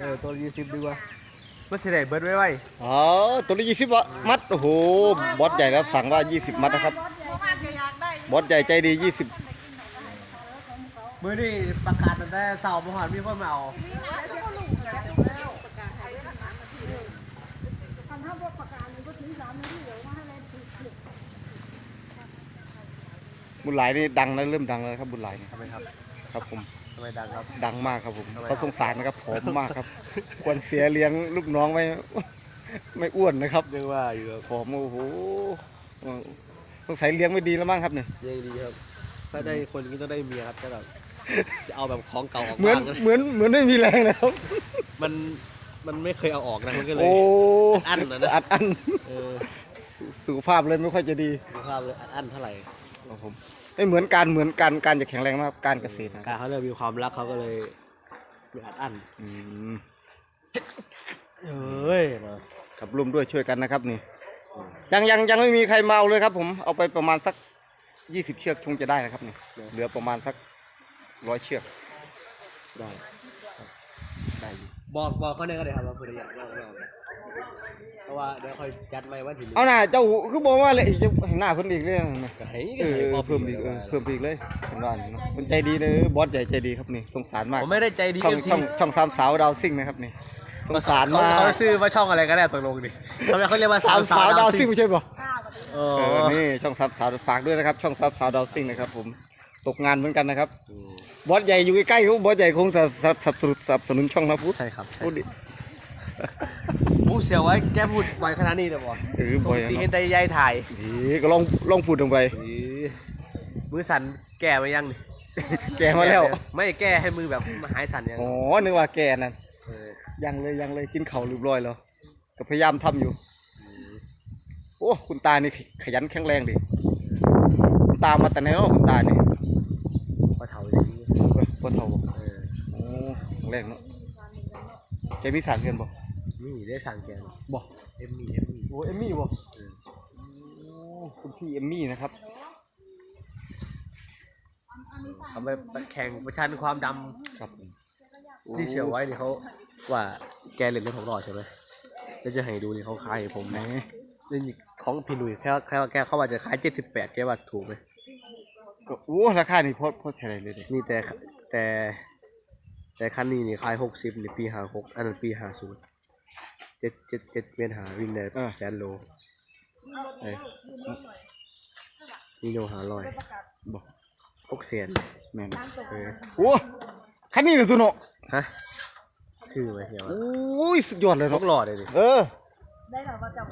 เออตัวยี่สิบดีกว่ามันสิได้เบิดไว้ไว้อ๋อตัวละยี่สิบมัดโอ้โหบอสใหญ่แล้วสั่งว่า20มัดนะครับบอสใหญ่ใจดี20มื้อนี้ประกาศตั้งแต่เช้าบ่ฮอดมีคนมาเอาบุญหลายนี่ดังแล้วเริ่มดังแล้วครับบุญหลายนี่ทำไมครับครับผมทำ ไมดังครับ ดังมากครับผมทำไมเขาสงสารนะครับผอมมากครับ ควรเสียเลี้ยงลูกน้องไว้ไม่อ้วนนะครับยังว่าอยู่ครับผอมโอ้โหสงสัยเลี้ยงไม่ดีแล้วมั้งครับเนี่ยยังดีครับถ้าได้คนนี้ต้องได้เมียครับถ้าแบบจะเอาแบบของเก่าออกเหมือนบ้างนะเหมือนเหมือนไม่มีแรงแล้วมันมันไม่เคยเอาออกนะมันก็เลยโอ้อั้นนะนะอัดอันเออสุสุขภาพเลยไม่ค่อยจะดีดูภาพเลยอันเท่าไหร่ ครับผมไม่เหมือนการเหมือนการการจะแข็งแรงมากการเกษตรนะการเขาเริ่มมีความรักเขาก็เลยมีอัดอั้นอืมเอ้ยนะครับร่วมด้วยช่วยกันนะครับนี่ยังยังยังไม่มีใครมาเอาเลยครับผมเอาไปประมาณสักยี่สิบเชือกคงจะได้นะครับนี่เหลือประมาณสักร้อยเชือกได้ได้อยู่บอกบอกเขาเนี่ยก็ได้ครับว่าคุณอยากว่าว่า เพราะว่าเดี๋ยวคอยจัดไว้วันที่หนึ่งเอาหน่าเจ้าคือบอกว่าเลยอีกจะเห็นหน้าคนอีกเรื่องนะก็ให้เอก็ให้อพอเพิ่มอีกเออเพิ่มอีกเลยผมว่าเนาะคนใจดีเลยบอสใหญ่ใจดีครับนี่สงสารมากผมไม่ได้ใจดีช่องเอฟซีช่องช่องสามสาวดาวซิ่งนะครับนี่สงสารเขามากเขาชื่อว่าช่องอะไรก็ได้ตกลงดิทำไมเขาเรียกว่าสามสาวดาวซิ่งไม่ใช่ป่ะเอเอออนี่ช่องสามสาวฝากด้วยนะครับ ช่องสามสาวดาวซิ่งนะครับ ผมตกงานเหมือนกันนะครับบอสใหญ่อยู่ใกล้ๆเขาบอสใหญ่คงจะสนับสนุนสนับสนุนช่องนะพุทธใช่ครับใช่พูดดิ ผู้เสียวไว้แกพูดไวขนาดนี้เลยบ่เออบ่อยตีเนาะเห็นได้ยายถ่ายดีก็ลองลองพูดลงไปมือสั่นแก่มายังนี่แกมาแล้ว ไม่แก้ให้มือแบบหายสั่นยังอ๋อนึกว่าแกนั่นเออยังเลยยังเลยกินเข่าวเรียบร้อยแล้วก็พยายามทำอยู่ โอ้คุณตานี่ขยันแข็งแรงดิคุณตามาแต่ไหนเนาะคุณตานี่พอเท่าอย่างนี้เอ้ยบ่เท่าบ่เออโอ้แข็งแรงเนาะแกมีสารเงินบ่นี่ ได้สั่งแกงบ่เอ็มมี่เอ็มมี่โอ้เอมมี่บ่เออโอ้คุณพี่เอมมี่นะครับเขาไปแข่งประชันความดครับผมำที่เชียวไว้นี่เขาว่าแกเล่นเรื่องของหล่อใช่ไหมแล้วจะให้ดูนี่เขาขายให้ผมไหนนี่ของพี่หนุ่ยแค่แค่ว่าแกเข้ามาจะขายเจ็ดสิบแปดแกว่าถูกไหมก็โอ้ราคานี่พอพอแค่ไหนเลยเด้นี่แต่แต่แต่คันนี้นี่ขายหกสิบในปีห้าหกอันนั้นปีห้าศูนย์ เจ็ดเจ็ดเจ็ดเมตรหาวิ่งได้แสนโลเอ้ยนี่โลหาลอยบ่หกแสนแม่นเออโอ้คันนี้เลยตัวเนาะฮะคือไหมเฮียโอวะ้ยสุดยอดเลยหเนาะกหลอดเลยดิเออ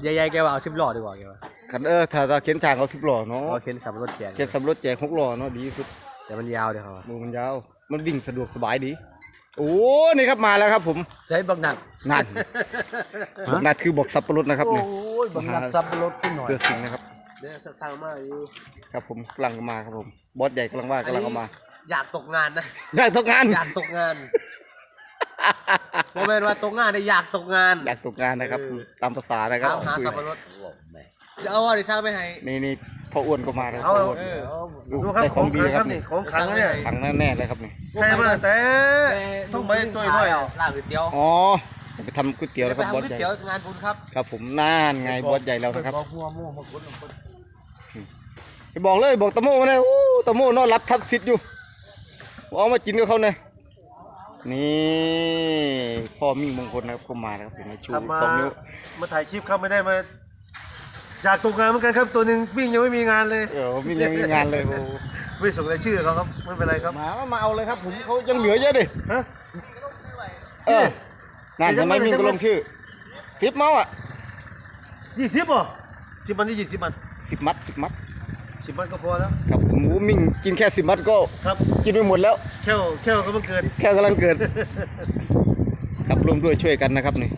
ใหญ่ๆแกว่าเอาสิบหลอดดีกว่าแกว่าคันเออถ้าถ้าเข็นทางเอาสิบล้อเนาะเราเข็นสับรถแจกเข็นสำรถแจกหกล้อเนาะดีที่สุดแต่มันยาวเดี๋ยวเขามือมันยาว มันวิ่งสะดวกสบายดี โอ้ นี่ครับมาแล้วครับผมใช้บังหนักนั่นสุนัดคือบอกสับปะรดนะครับโอ้นี่ยบังหนักสับรถขึ้นหน่อยเสื้อสิงห์นะครับเดี๋ยวสร้างมาอยู่ครับผมกำลังมาครับผม บอสใหญ่กำลังว่ากำลังเอามาอยากตกงานนะ อยากตกงาน อยากตกงานโมเมนว่าตกงานได้อยากตกงาน อยากตกงานนะครับ เออ ตามภาษานะครับเอาหาคุยสับปะรดจะเอาอะไรสร้างไปให้นี่นี่ พ่ออ้วนก็มาแล้วเอาพ่ออ้วนเออดูครับได้ของดีขังครับนี่นี่ของขังเนี่ยขังแน่ๆเลยครับนี่ใช่มาแต่ต้องไปตัวน้อยเอาลาบก๋วยเตี๋ยวอ๋อจะไปทำก๋วยเตี๋ยวแล้วครับไปบอสทำก๋วยใหญ่เตี๋ยวงานบุญครับครับผมน่านไงบอสใหญ่แล้วนะครับบอกหัวมู่มาคนคนไปบอกเลยบอกตะโม่มาเลยโอ้ตะโม่นอนรับทับสิทธิ์อยู่เอามากินกับเขาเนี่ยนี่พ่อมิ่งมงคลนะครับก็มานะครับเห็นไหมชูครับมาสองนิ้วมาถ่ายคลิปครับไม่ได้มา อยากตกงานเหมือนกันครับตัวหนึ่งวิ่งยังไม่มีงานเลยเออมิ่งยังมีงานเลยโอ้ไม่ส่งรายชื่อเขาครับไม่เป็นไรครับมามาเอาเลยครับผมเขายังเหลือเยอะดิฮะเออนั่นเดี๋ยวทำไมยังไม่มิ่งก็ลงชื่อสิบเมาส์อะยี่สิบเหรอสิบมันที่ยี่สิบมันสิบมัดสิบมัดสิบมันก็พอแล้วครับผมโอ้มิ่งกินแค่สิบมัดก็ครับกินไปหมดแล้วแค่วแค่วก็มันเกินแค่กำลังเกิดครับร่วมด้วยช่วยกันนะครับนี่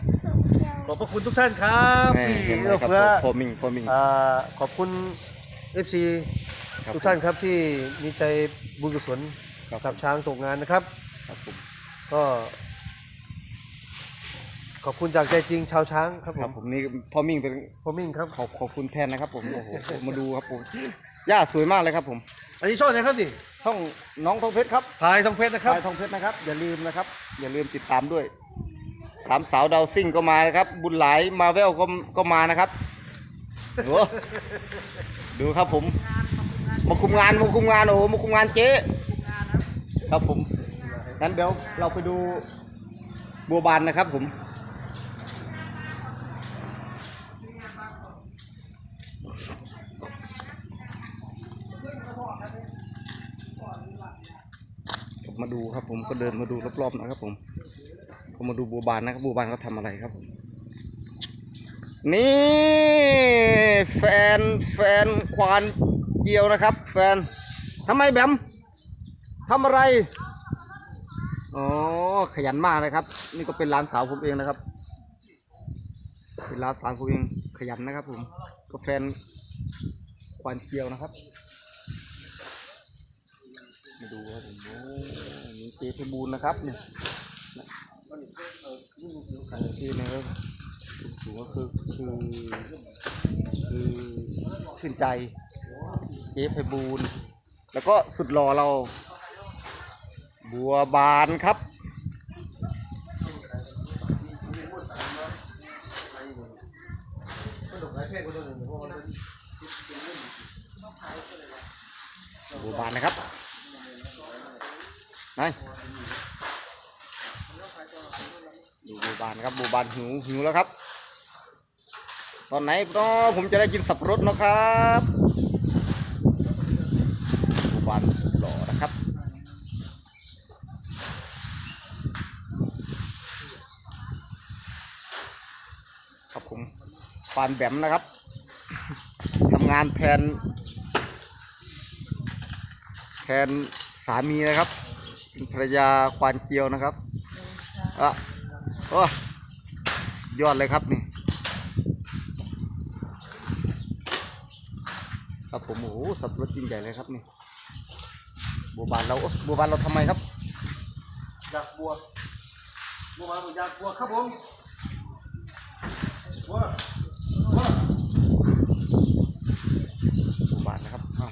ขอบพระคุณทุกท่านครับแม่ที่เห็นไหมเอื้อครับเฟื้อพ่อมิ่งพ่อมิ่งอ่าขอบคุณ FC ครับทุกท่านครับที่มีใจบุญกุศลครับ กับช้างตกงานนะครับ ครับผมก็ ขอบคุณจากใจจริงชาวช้างครับผครับมผมนี่พ่อมิ่งเป็นพ่อมิ่งครับ ขอบขอบคุณแทนนะครับผมโอ้โหมาดูครับผมหญ้าสวยมากเลยครับผมอันนี้ช่องไหนครับนี่ช่องน้องทองเพชรครับพายทองเพชรนะครับ ชายทองเพชรนะครับ อย่าลืมนะครับ อย่าลืมติดตามด้วย สามสาวดาวซิ่งก็มานะครับ บุญหลายมาเวลก็ก็มานะครับดูดูครับผม มาคุมงานมาคุมงานโอ้มาคุมงานเจ๊ครับผมงั้นเดี๋ยวเราไปดูบัวบานนะครับผมมาดูครับผมก็เดินมาดูรอบๆนะครับผม ก็มาดูบัวบานนะครับบัวบานเขาทำอะไรครับผมนี่แฟนแฟนควานเจียวนะครับ แฟนทำไมแบมทำอะไรอ๋อขยันมากนะครับ นี่ก็เป็นร้านสาวผมเองนะครับ เป็นร้านสาวผมเองขยันนะครับ ผมก็แฟนควานเจียวนะครับมาดูครับผมโอ้มีเจเพบูลย์นะครับเนี่ย ที่นะครับสูงก็คือคือคือชื่นใจเจเพบูลแล้วก็สุดหล่อเรา บัวบานครับบัวบานนะครับนายดูบัว บานครับบัวบานหิวหิวแล้วครับ ตอนไหนก็ผมจะได้กินสับปะรดนะครับบัวบานหล่อนะครับครับผมปานแบมนะครับทำงานแทนแทนสามีนะครับเป็นภรรยาควานเจียวนะครับอะโอ้ ยอดเลยครับนี่ครับผมโอ้โหสับปะรถยิ่งใหญ่เลยครับนี่บัวบานเราโอ๊ะบัวบานเราทำไมครับอยากบัวบัวมาอยากบัวครับผมบัวบัวบัวบานนะครับอ้าว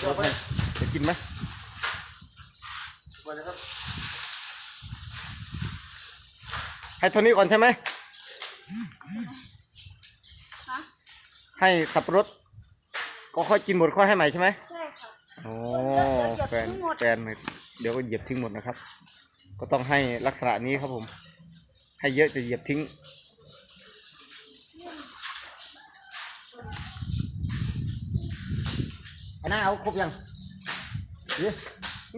จะให้จะกินไหมบัวนะครับให้เท่านี้ก่อนใช่ไหม ฮะให้สับปะรดก็ค่อยกินหมดค่อยให้ใหม่ใช่ไหมใช่ค่ะ โอ้เดี๋ยวแฟนทิ้งหมดแฟนเนี่ยเดี๋ยวก็เหยียบทิ้งหมดนะครับ ก็ต้องให้ลักษณะนี้ครับผม ให้เยอะจะเหยียบทิ้งไอ้หน้าเอาครบยังเดี๋ยว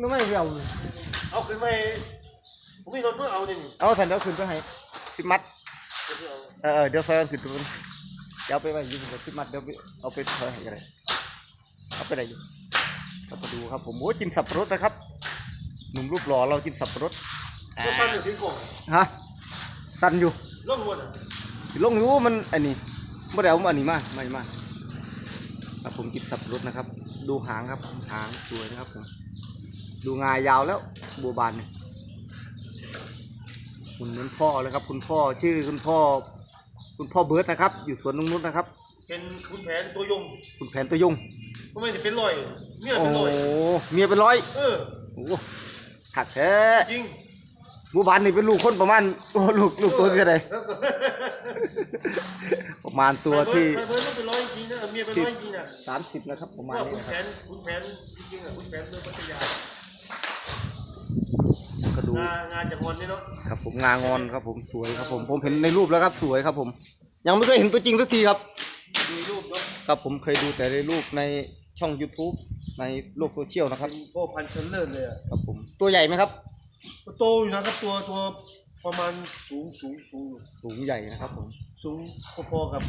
นึกไม่เอาเลยเอาขึ้นไปผมมีรถเพื่อเอาเนี่ยนี่เอาสันเดี๋ยวขึ้นไปให้สิบมัด เพื่อเอาเออเออเดี๋ยวซอยกันขึ้นไปบนเดี๋ยวเอาไปไว้อยืมกับสิบมัดเดี๋ยวไปเอาไปซอยให้กันเลยเอาไปไหนอยู่เราไปดูครับผมโอ้ยกินสับปะรดนะครับ หนุ่มรูปหล่อเรากินสับปะรดก็สั้นอยู่ที่กล่องฮะสั่นอยู่ล่องหัวน่ะสิลงอยู่มันอันนี้ไม่ได้เอามาอันนี้มาไม่มาครับผมกินสับปะรดนะครับ ดูหางครับหางสวยนะครับผมดูงายาวแล้วบัวบานเนี่ย คุณเหมือนพ่อเลยครับ คุณพ่อชื่อคุณพ่อ คุณพ่อเบิร์ดนะครับ อยู่สวนนงนุชนะครับ เป็นคุณแผนตัวยงคุณแผนตัวยุ่งก็ไม่จะเป็นรอยเนี่ยโอ้เป็นรอยเมียเป็นร้อยเออโอ้ขัดแท้จริงบัวบานนี่เป็นลูกคนประมาณโอ้ลูกลูกตัวเท่าไหรประมาณตัวที่ ไปเบิร์ดต้องเป็นรอยจริงนะเมียเป็นรอยจริงนะสามสิบนะครับประมาณว่านี้คุณนะแผครับนคุณแผนจริงๆอะคุณแผนเมืองพัทยาก็ดู งานงานจากวันนี้เนาะครับผมงางอนครับผมสวยครับผมผมเห็นในรูปแล้วครับสวยครับผม ยังไม่เคยเห็นตัวจริงสักทีครับมีรูปเนาะครับผมเคยดูแต่ในรูปในช่อง YouTube ในโลกโซเชียลนะครับเป็นพ่อพันธุ์เชนเลิศเลยอะครับผมตัวใหญ่ไหมครับโตอยู่นะครับตัวตัวประมาณสูงสูงสูงอยู่สูงใหญ่นะครับผมสูงพอๆกับ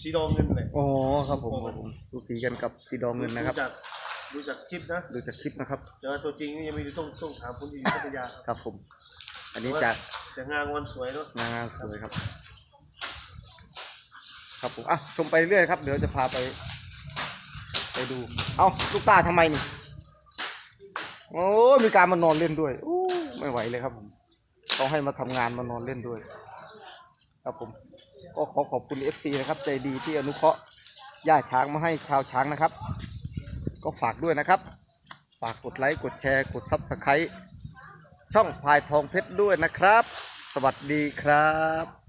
สีดองเงินเลยโอ้ครับผมครับผมสูสีกันกับสีดองเงินนะครับ ดูจากดูจากคลิปนะดูจากคลิปนะครับแต่ว่าตัวจริงนี่ยังไม่รู้ต้องต้องถามคนที่อยู่พัทยาครับครับผม อันนี้จากแต่งานวันสวยเนาะงานสวยครับ ครับผมอะชมไปเรื่อยครับ เดี๋ยวจะพาไป ไปดู เอาลูกตาทำไมนี่โอ้ยมีการมานอนเล่นด้วยอู้ไม่ไหวเลยครับผมต้องให้มาทำงานมานอนเล่นด้วย ครับผม ก็ขอขอบคุณ FC นะครับ ใจดีที่อนุเคราะห์ย่าช้างมาให้ชาวช้างนะครับ ก็ฝากด้วยนะครับ ฝากกดไลค์กดแชร์กดซับสไครต์ช่องพายทองเพชรด้วยนะครับ สวัสดีครับ